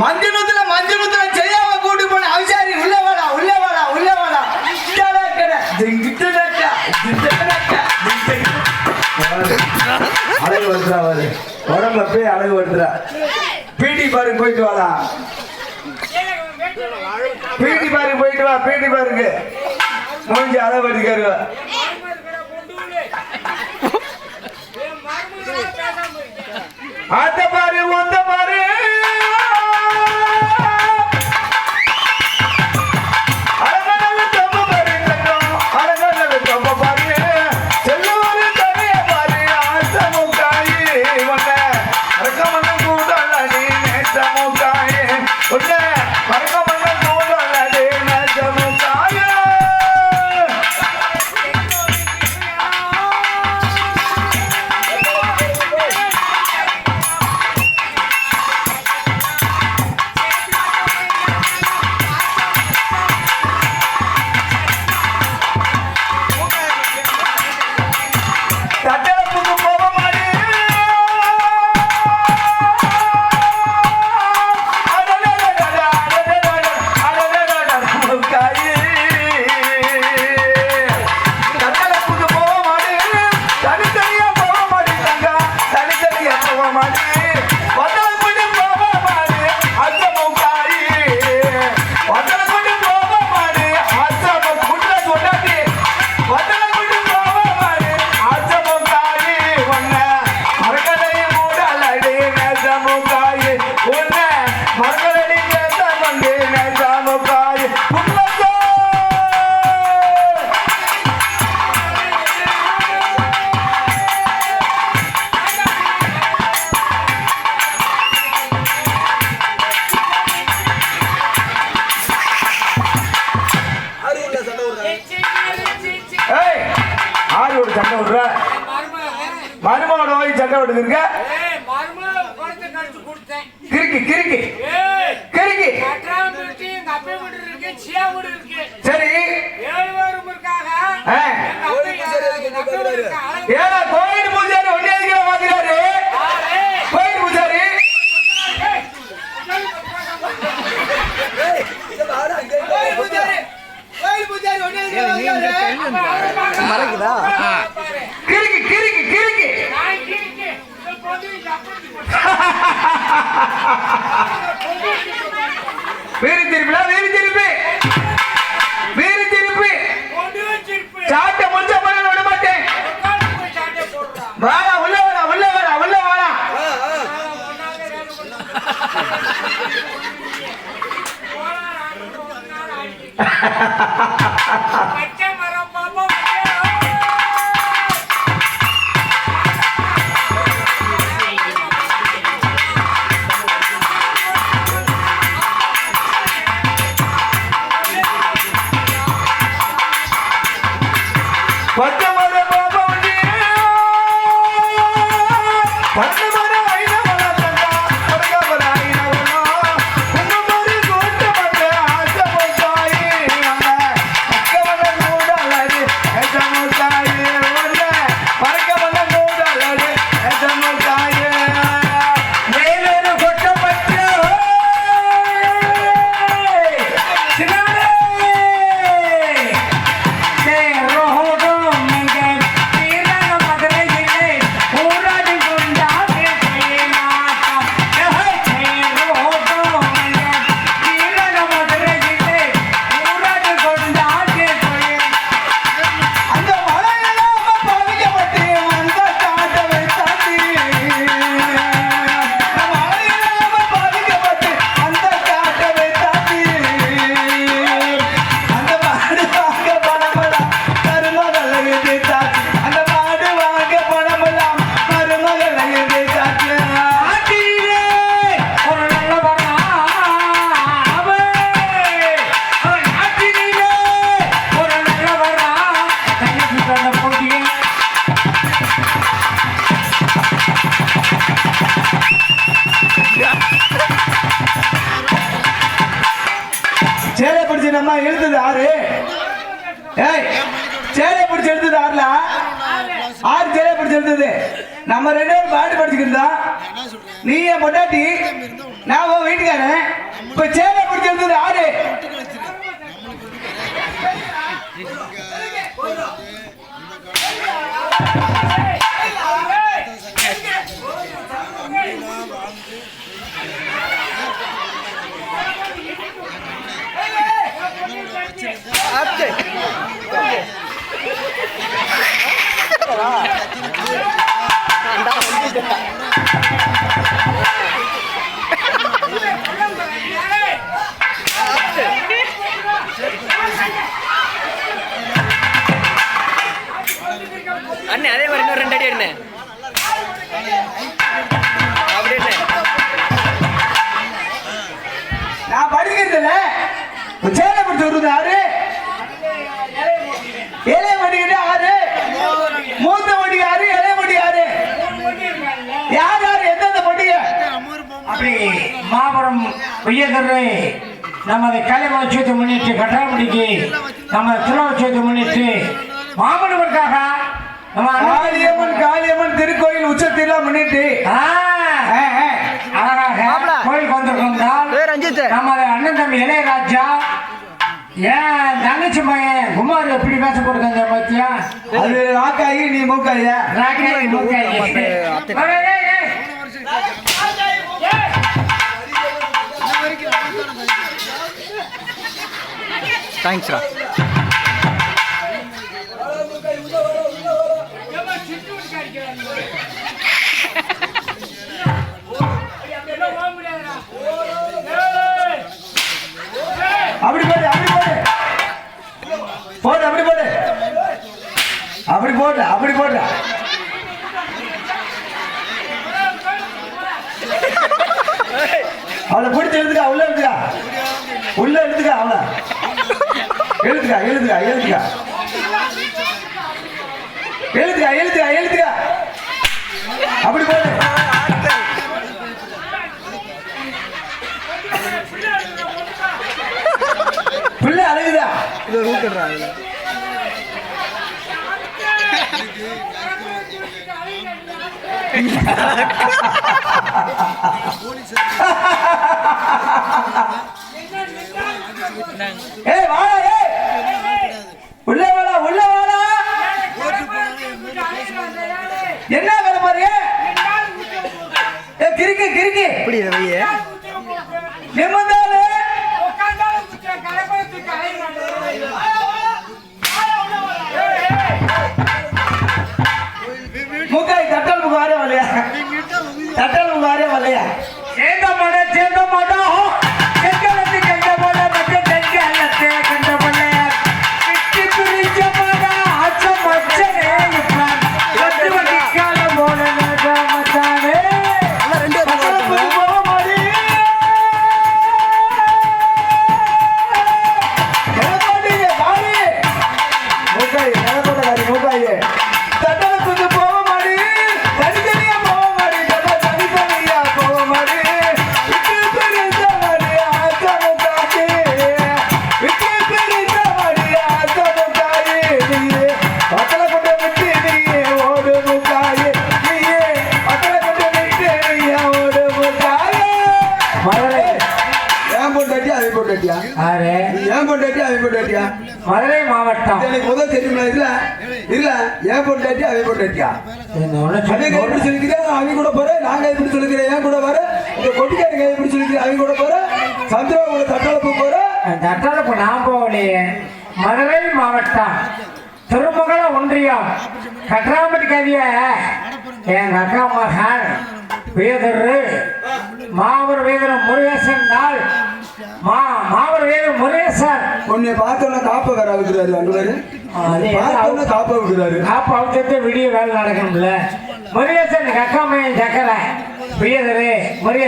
மஞ்சள் மஞ்சள் மஞ்சனுத்துல செய்யாம கூட்டு போன அவிசாரி உள்ள வாடா உள்ள வாடா உள்ள வாடா. அழகு வருத்துறா வாரு உடம்புல போய் அழகு வருத்துறா. பீடி பாரு போயிட்டு வாடா. பீடி பாரு போயிட்டு வா பீடி பாருக்கு முடிஞ்சு அழகு வருத்துக்காரு ஆத்த பாரு ஆரோட சண்டை விடுற மருமகனோட போய் சண்டை விடுதுங்க கிறுக்கி கிறுக்கி. கிறுக்கி. சரி. ஏன்னா கோயில் பூஜாரி பச்சை எடுத்தது ஆறு. ஏய் சேலை பிடிச்சி எடுத்தது ஆறுல? ஆறு சேலை பிடிச்சி எடுத்தது. நம்ம ரெண்டு பேரும் பாட்டு படிச்சுக்கிருந்தா நீ என் பொட்டாட்டி நான் உன் வீட்டுக்காரன். இப்ப சேலை பிடிச்சி எடுத்தது ஆறு. Yeah. Abdi. அண்ணே அதே மாதிரி இன்னும் ரெண்டு அடி அண்ணே ஏய் சொல்றது யாரு இளைய மடிக்கிட்ட யாரு மூத்த மடி யாரு இளைய மடி யாரு யார் யார் எந்தெந்த பண்டிகை? அப்படி மாபெரும் உயர்தரை நமது கலைமோட்சத்தை முன்னிட்டு கட்டாமடிக்கு நம்ம திருவோட்சத்தை முன்னிட்டு மாமனவருக்காக நம்ம காளியம்மன் காளியம்மன் திருக்கோயில் உச்சத்தில முன்னிட்டு ஆ, ஆ, ஆ. அழகாக கோயிலுக்கு ரஞ்சித் நமது அண்ணன் தம்பி இளையராஜா ஏன் தங்கச்சி மகன் குமார் எப்படி பேச போடுங்க பத்தியா அது ராக்காயி நீ மூக்காயா? ராக்கை மூக்காய். தேங்க்ஸ்ரா அப்படி அப்படி போடுற. அவளை பிடிச்ச எழுதுக்கா உள்ள எழுதுக்கா. உள்ள எழுதுக்கா அவளை. எழுதுக்கா எழுதுக்கா எழுதுக்கா. எழுதுக்கா எழுதுக்கா எழுதுக்கா. அப்படி போடு. பிள்ளை அழகுதா? இது ரூட்டுறா ஏய் வாடா ஏய். உள்ள வாடா உள்ள வாடா. என்ன வேலை பாரு ஏ கிறுக்கு கிறுக்கு. இப்படி வையே. தட்டல் முகாரே வரலையா? சேர்ந்த மாட முதல் தெரியுமா? இல்ல இல்ல ஏன் பொண்டாட்டியா அவன் பொண்டாட்டியா அவங்க எப்படி சொல்லி சொல்லிக்கிறேன் அவங்க கூட போறேன். நாங்க எப்படி சொல்லிக்கிறேன். ஏன் கூட வர. இந்த கொட்டிக்காரங்க எப்படி சொல்லிக்கிறேன் அவங்க கூட போறேன் சந்திரா கூட தட்டாளப்பு தட்டாளப்பு நான் போகலையே மதுரை மாவட்டம் திருமகள ஒன்றியம். கட்ராமட்டி கவிய. என் அக்கா மகன் மாவர வேதர் முருகேசன் நாள். மா மாவர வேதர் முருகேசன். உன்னை பார்த்தோன்னா காப்பக்கார வைக்கிறாரு அங்குவாரு அது பார்த்தோன்னா காப்ப வைக்கிறாரு காப்பு அவுத்தத்து விடிய வேலை நடக்கணும்ல. முருகேசன் எங்க அக்கா மையன் சக்கரை வேதரு முருகேசன்.